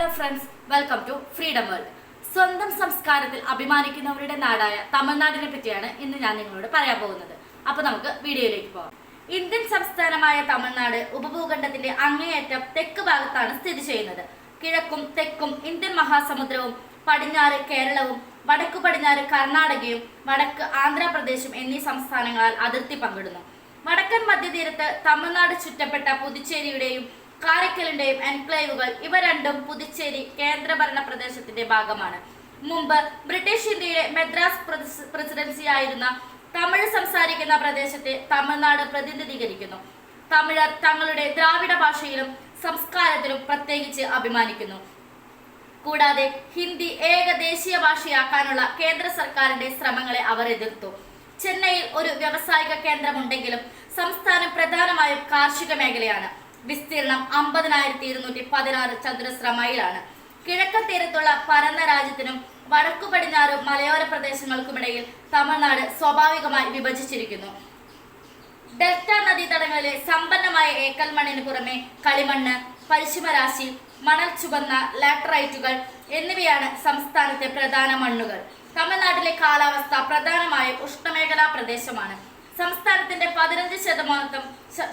Hello friends welcome to freedom world സ്വന്തം സംസ്കാരത്തിൽ അഭിമാനിക്കുന്നവരുടെ നാടായ തമിഴ്നാടിനെ പറ്റിയാണ് ഇന്ന് ഞാൻ നിങ്ങളോട് പറയാൻ പോകുന്നത്. അപ്പൊ നമുക്ക് വീഡിയോയിലേക്ക് പോകാം. ഇന്ത്യൻ സംസ്ഥാനമായ തമിഴ്നാട് ഉപഭൂഖണ്ഡത്തിന്റെ അങ്ങേയറ്റം തെക്ക് ഭാഗത്താണ് സ്ഥിതി ചെയ്യുന്നത്. കിഴക്കും തെക്കും ഇന്ത്യൻ മഹാസമുദ്രവും പടിഞ്ഞാറ് കേരളവും വടക്കു പടിഞ്ഞാറ് കർണാടകയും വടക്ക് ആന്ധ്രാപ്രദേശും എന്നീ സംസ്ഥാനങ്ങളാൽ അതിർത്തി പങ്കിടുന്നു. വടക്കൻ മധ്യതീരത്ത് തമിഴ്നാട് ചുറ്റപ്പെട്ട പുതുച്ചേരിയുടെയും കാരക്കലിന്റെയും എൻക്ലേവുകൾ ഇവ രണ്ടും പുതുച്ചേരി കേന്ദ്രഭരണ പ്രദേശത്തിന്റെ ഭാഗമാണ്. മുമ്പ് ബ്രിട്ടീഷ് ഇന്ത്യയിലെ മദ്രാസ് പ്രസ്- പ്രസിഡൻസി ആയിരുന്ന തമിഴ് സംസാരിക്കുന്ന പ്രദേശത്തെ തമിഴ്നാട് പ്രതിനിധീകരിക്കുന്നു. തമിഴർ തങ്ങളുടെ ദ്രാവിഡ ഭാഷയിലും സംസ്കാരത്തിലും പ്രത്യേകിച്ച് അഭിമാനിക്കുന്നു. കൂടാതെ ഹിന്ദി ഏക ദേശീയ ഭാഷയാക്കാനുള്ള കേന്ദ്ര സർക്കാരിന്റെ ശ്രമങ്ങളെ അവർ എതിർത്തു. ചെന്നൈയിൽ ഒരു വ്യാവസായിക കേന്ദ്രമുണ്ടെങ്കിലും സംസ്ഥാനം പ്രധാനമായും കാർഷിക മേഖലയാണ്. വിസ്തീർണം അമ്പതിനായിരത്തി ഇരുന്നൂറ്റി പതിനാറ് ചതുരശ്ര മൈലാണ് കിഴക്കൻ തീരത്തുള്ള പരന്ന രാജ്യത്തിനും വടക്കു പടിഞ്ഞാറ് മലയോര പ്രദേശങ്ങൾക്കുമിടയിൽ തമിഴ്നാട് സ്വാഭാവികമായി വിഭജിച്ചിരിക്കുന്നു. ഡെൽറ്റ നദീതടങ്ങളിലെ സമ്പന്നമായ ഏക്കൽ മണ്ണിന് പുറമെ കളിമണ്ണ് പരിശുമരാശി മണൽ ചുവന്ന ലാറ്ററൈറ്റുകൾ എന്നിവയാണ് സംസ്ഥാനത്തെ പ്രധാന മണ്ണുകൾ. തമിഴ്നാട്ടിലെ കാലാവസ്ഥ പ്രധാനമായും ഉഷ്ണമേഖലാ പ്രദേശമാണ്. സംസ്ഥാനത്തിന്റെ പതിനഞ്ച് ശതമാനത്തോളം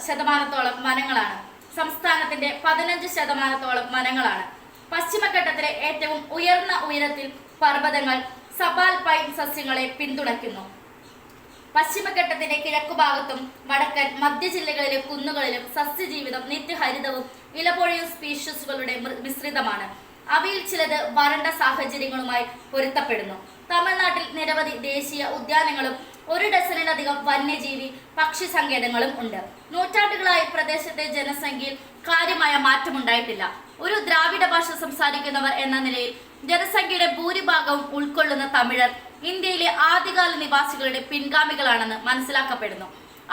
ശതമാനത്തോളം വനങ്ങളാണ്. സംസ്ഥാനത്തിന്റെ പതിനഞ്ച് ശതമാനത്തോളം വനങ്ങളാണ്. പശ്ചിമഘട്ടത്തിലെ ഏറ്റവും ഉയർന്ന ഉയരത്തിൽ പർവതങ്ങൾ സബാൽ പൈൻ സസ്യങ്ങളെ പിന്തുണയ്ക്കുന്നു. പശ്ചിമഘട്ടത്തിന്റെ കിഴക്കുഭാഗത്തും വടക്കൻ മധ്യ ജില്ലകളിലെ കുന്നുകളിലും സസ്യജീവിതം നിത്യഹരിതവും ഇലപൊഴിയും സ്പീഷീസുകളുടെ മിശ്രിതമാണ്. അവയിൽ ചിലത് വരണ്ട സാഹചര്യങ്ങളുമായി പൊരുത്തപ്പെടുന്നു. തമിഴ്നാട്ടിൽ നിരവധി ദേശീയ ഉദ്യാനങ്ങളും ഒരു ഡസനിലധികം വന്യജീവി പക്ഷി സങ്കേതങ്ങളും ഉണ്ട്. നൂറ്റാണ്ടുകളായി പ്രദേശത്തെ ജനസംഖ്യയിൽ കാര്യമായ മാറ്റമുണ്ടായിട്ടില്ല. ഒരു ദ്രാവിഡ ഭാഷ സംസാരിക്കുന്നവർ എന്ന നിലയിൽ ജനസംഖ്യയുടെ ഭൂരിഭാഗവും ഉൾക്കൊള്ളുന്ന തമിഴർ ഇന്ത്യയിലെ ആദ്യകാല നിവാസികളുടെ പിൻഗാമികളാണെന്ന് മനസ്സിലാക്കപ്പെടുന്നു.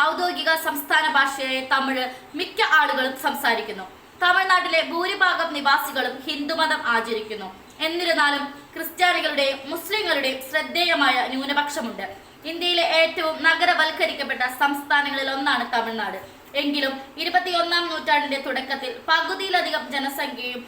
ഔദ്യോഗിക സംസ്ഥാന ഭാഷയായ തമിഴ് മിക്ക ആളുകളും സംസാരിക്കുന്നു. തമിഴ്നാട്ടിലെ ഭൂരിഭാഗം നിവാസികളും ഹിന്ദുമതം ആചരിക്കുന്നു. എന്നിരുന്നാലും ക്രിസ്ത്യാനികളുടെയും മുസ്ലിങ്ങളുടെയും ശ്രദ്ധേയമായ ന്യൂനപക്ഷമുണ്ട്. ഇന്ത്യയിലെ ഏറ്റവും നഗരവൽക്കരിക്കപ്പെട്ട സംസ്ഥാനങ്ങളിൽ ഒന്നാണ് തമിഴ്നാട്. എങ്കിലും ഇരുപത്തിയൊന്നാം നൂറ്റാണ്ടിന്റെ തുടക്കത്തിൽ പകുതിയിലധികം ജനസംഖ്യയും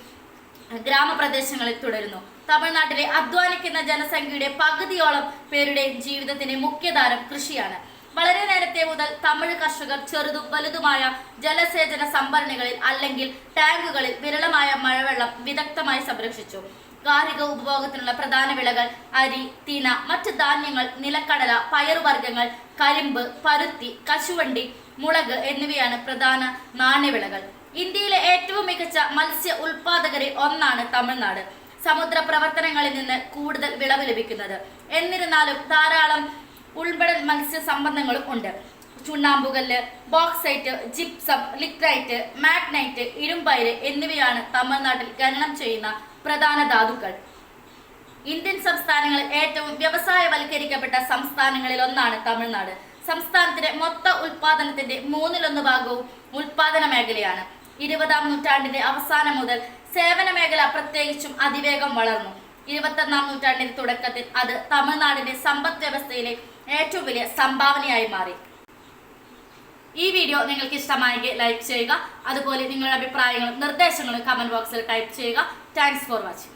ഗ്രാമപ്രദേശങ്ങളിൽ തുടരുന്നു. തമിഴ്നാട്ടിലെ അധ്വാനിക്കുന്ന ജനസംഖ്യയുടെ പകുതിയോളം പേരുടെ ജീവിതത്തിന്റെ മുഖ്യധാരം കൃഷിയാണ്. വളരെ നേരത്തെ മുതൽ തമിഴ് കർഷകർ ചെറുതും വലുതുമായ ജലസേചന സംഭരണികളിൽ അല്ലെങ്കിൽ ടാങ്കുകളിൽ വിരളമായ മഴവെള്ളം വിദഗ്ധമായി സംരക്ഷിച്ചു. ഗാർഹിക ഉപഭോഗത്തിനുള്ള പ്രധാന വിളകൾ അരി തിന മറ്റ് ധാന്യങ്ങൾ നിലക്കടല പയറുവർഗങ്ങൾ കരിമ്പ് പരുത്തി കശുവണ്ടി മുളക് എന്നിവയാണ് പ്രധാന നാണ്യവിളകൾ. ഇന്ത്യയിലെ ഏറ്റവും മികച്ച മത്സ്യ ഉൽപാദകരിൽ ഒന്നാണ് തമിഴ്നാട്. സമുദ്ര പ്രവർത്തനങ്ങളിൽ നിന്ന് കൂടുതൽ വിളവ് ലഭിക്കുന്നത്. എന്നിരുന്നാലും ധാരാളം ഉൾപ്പെടൽ മത്സ്യ സംബന്ധങ്ങളും ഉണ്ട്. ചുണ്ണാമ്പുകല്ല് ബോക്സൈറ്റ് ജിപ്സം ലിക്രൈറ്റ് മാഗ്നൈറ്റ് ഇരുമ്പയിര് എന്നിവയാണ് തമിഴ്നാട്ടിൽ ഖനനം ചെയ്യുന്ന പ്രധാന ധാതുക്കൾ. ഇന്ത്യൻ സംസ്ഥാനങ്ങളിൽ ഏറ്റവും വ്യവസായവൽക്കരിക്കപ്പെട്ട സംസ്ഥാനങ്ങളിൽ ഒന്നാണ് തമിഴ്നാട്. സംസ്ഥാനത്തിന്റെ മൊത്ത ഉൽപാദനത്തിന്റെ മൂന്നിലൊന്ന് ഭാഗവും ഉൽപാദന മേഖലയാണ്. ഇരുപതാം നൂറ്റാണ്ടിന്റെ അവസാനം മുതൽ സേവന മേഖല പ്രത്യേകിച്ചും അതിവേഗം വളർന്നു. ഇരുപത്തൊന്നാം നൂറ്റാണ്ടിന്റെ തുടക്കത്തിൽ അത് തമിഴ്നാടിന്റെ സമ്പദ് വ്യവസ്ഥയിലെ ഏറ്റവും വലിയ സംഭാവനയായി മാറി. ഈ വീഡിയോ നിങ്ങൾക്ക് ഇഷ്ടമായെങ്കിൽ ലൈക്ക് ചെയ്യുക. അതുപോലെ നിങ്ങളുടെ അഭിപ്രായങ്ങളും നിർദ്ദേശങ്ങളും കമന്റ് ബോക്സിൽ ടൈപ്പ് ചെയ്യുക. Times for watching